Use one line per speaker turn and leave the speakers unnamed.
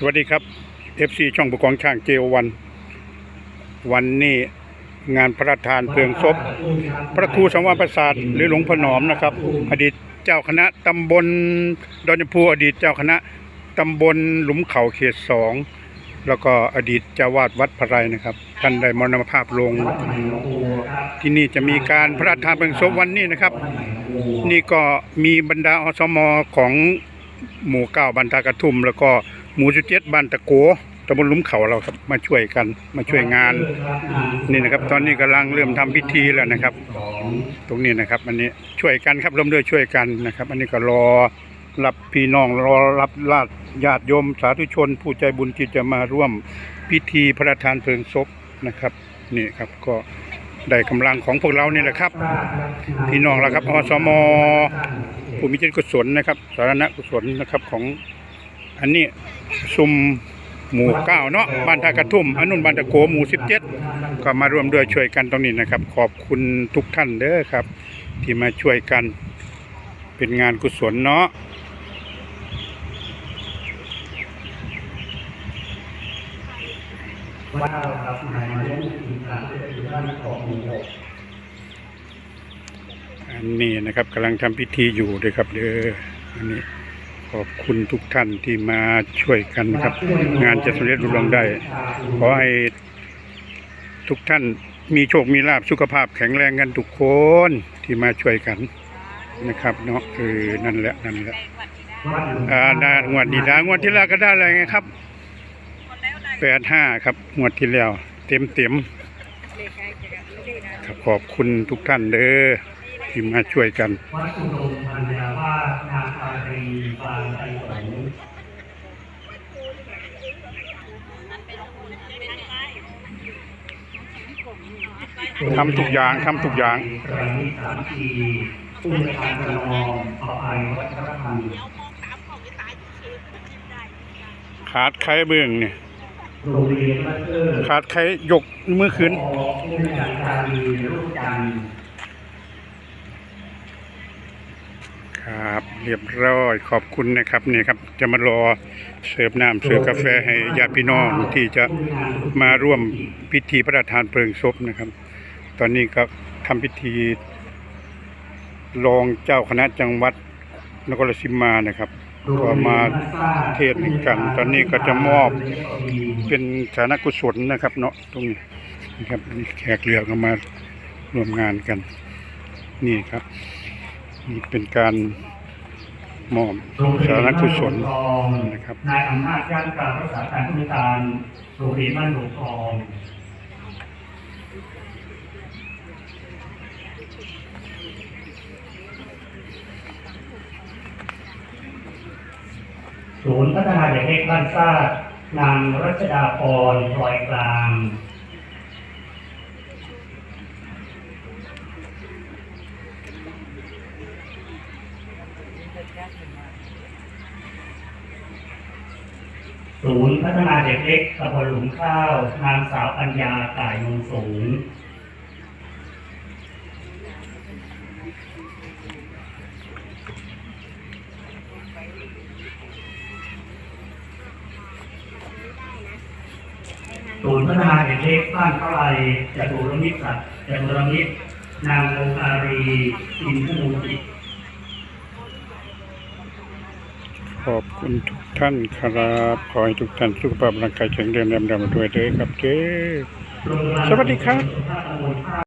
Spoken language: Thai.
สวัสดีครับ FC ช่องประกองช่างเจวัน วันนี้งานพระราชทานเพลิงศพพระครูสังวรประสาทหรือหลวงพ่อหนอมนะครับ อดีตเจ้าคณะตำบลดอนยพูอดีตเจ้าคณะตำบลหลุมเขาเขตสองแล้วก็อดีตเจ้าวาดวัดพระไรนะครับ ท่านได้มรณภาพลง ที่นี่จะมีการพระราชทานเพลิงศพวันนี้นะครับ นี่ก็มีบรรดาอสมของหมู่เก้าบันตากระทุ่มแล้วก็ หมู่สิบเจ็ดบันตะโกตำบลลุมเขาเราครับมาช่วยกันมาช่วยงาน นี่นะครับ ตอนนี้กำลังเริ่มทำพิธีแล้วนะครับ ตรงนี้นะครับ อันนี้ช่วยกันครับร่วมด้วยช่วยกันนะครับ อันนี้ก็รอรับพี่น้องรอรับญาติญาติโยมสาธุชน ผู้ใจบุญที่จะมาร่วมพิธีพระราชทานเพลิงศพนะครับ นี่ครับก็ได้กำลังของพวกเรานี่แหละครับ พี่น้องแล้วครับอสมผู้มีจิตกุศลนะครับ สาธารณกุศลนะครับของ อันนี้ซุมหมู่เก้าเนาะบ้านท่ากระทุ่มอันนุ่นบ้านตะโกหมู่สิบเจ็ดก็มาร่วมด้วยช่วยกันตรงนี้นะครับ ขอบคุณทุกท่านเด้อครับ ที่มาช่วยกัน เป็นงานกุศลเนาะ
ว่าครับนายมาเลี้ยงอีกครั้งที่เป็นบ้านของหมู่หก
อันนี้นะครับกำลังทำพิธีอยู่ด้วยครับเด้ออันนี้ ขอบคุณทุกท่านที่มาช่วยกันครับ งานจะสำเร็จรุ่งเรืองได้ ขอให้ทุกท่านมีโชค มีลาบสุขภาพแข็งแรงกันทุกคนที่มาช่วยกันนะครับเนาะเออนั่นแหละนั่นแหละ
วัดหลวง
อ่าดางวดดีดางวดที่แล้วก็ได้อะไรไงครับแปดห้าครับงวดที่แล้ว เต็มเต็มๆครับขอบคุณทุกท่านเด้อ ที่มาช่วยกัน
วัดอุดมพันยาวาสนางอารีปานไตรสง
ทำทุกอย่างทำทุกอย่าง
ประมิตรสามทีผู้จัดการกรมอภัยวัชรพันธ์
ขาดใครเบื้องเนี่ยขาดใครยกมือขึ้น
อผู้จัดการดีรูปจันทร์
ครับ เรียบร้อยขอบคุณนะครับเนี่ยครับ จะมารอเสิร์ฟน้ำเสิร์ฟกาแฟให้ญาติพี่น้องที่จะมาร่วมพิธีพระราชทานเพลิงศพนะครับ ตอนนี้ก็ทำพิธีรองเจ้าคณะจังหวัดนครราชสีมานะครับก็มาเทศน์กัน ตอนนี้ก็จะมอบเป็นสาธารกุศลนะครับ เนาะตรงนี้นะครับมีแขกเรือก็มาร่วมงานกัน นี่ครับ นี่เป็นการมอบสาธารณกุศลนะครับ
นายอำนาจย่านการรักษาการผู้การโรงเรียนบ้านหลวงทองศูนย์พัฒนาเด็กเล็กบ้านซ่านางรัชดาพรรอยกลาง ศูนย์พัฒนาเด็กเล็กตำบลหลุมข้าวนางสาวปัญญาก่ายมุงสูงศูนย์พัฒนาเด็กเล็กบ้านเท่าไรจตุรมิตรสัตว์จตุรมิตรนางองอารีอินทมูลจิต
ข อบคุณทุกท่านครับ ขอให้ทุกท่านสุขภาพร่างกายแข็งแรงดำๆด้วยเด้อครับเจ้สวัสดีครับ